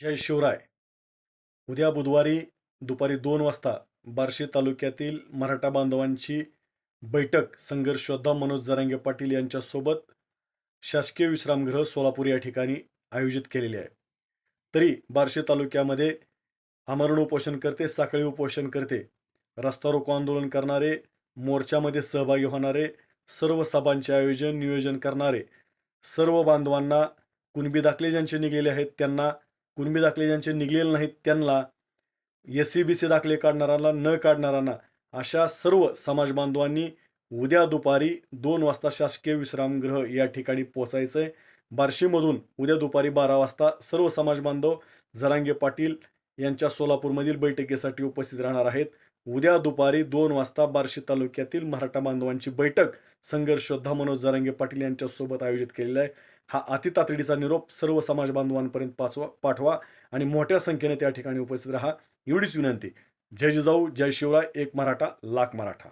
जय शिवराय. उद्या बुधवारी दुपारी दोन वाजता बार्शी तालुक्यातील मराठा बांधवांची बैठक संघर्ष योद्धा मनोज जरांगे पाटील यांच्यासोबत शासकीय विश्रामगृह सोलापूर या ठिकाणी आयोजित केलेली आहे. तरी बार्शी तालुक्यामध्ये आमरण उपोषण करते साखळी उपोषण करते रस्ता रोको आंदोलन करणारे मोर्चामध्ये सहभागी होणारे सर्व सभांचे आयोजन नियोजन करणारे सर्व बांधवांना कुणबी दाखले ज्यांचे निघाले आहेत त्यांना कुणबी दाखले ज्यांचे निघलेले नाहीत त्यांना एस सी बी सी दाखले काढणाऱ्यांना न काढणाऱ्यांना अशा सर्व समाज बांधवांनी उद्या दुपारी दोन वाजता शासकीय विश्रामगृह या ठिकाणी पोचायचं आहे बार्शीमधून उद्या दुपारी बारा वाजता सर्व समाज बांधव जरांगे पाटील यांच्या सोलापूरमधील बैठकीसाठी उपस्थित राहणार आहेत. उद्या दुपारी दोन वाजता बार्शी तालुक्यातील मराठा बांधवांची बैठक संघर्ष योद्धा मनोज जारंगे पाटील यांच्यासोबत आयोजित केलेला आहे. हा अतितातडीचा निरोप सर्व समाज बांधवांपर्यंत पाचवा पाठवा आणि मोठ्या संख्येने त्या ठिकाणी उपस्थित राहा. एवढीच विनंती. जय जिजाऊ जय शिवराय एक मराठा लाख मराठा.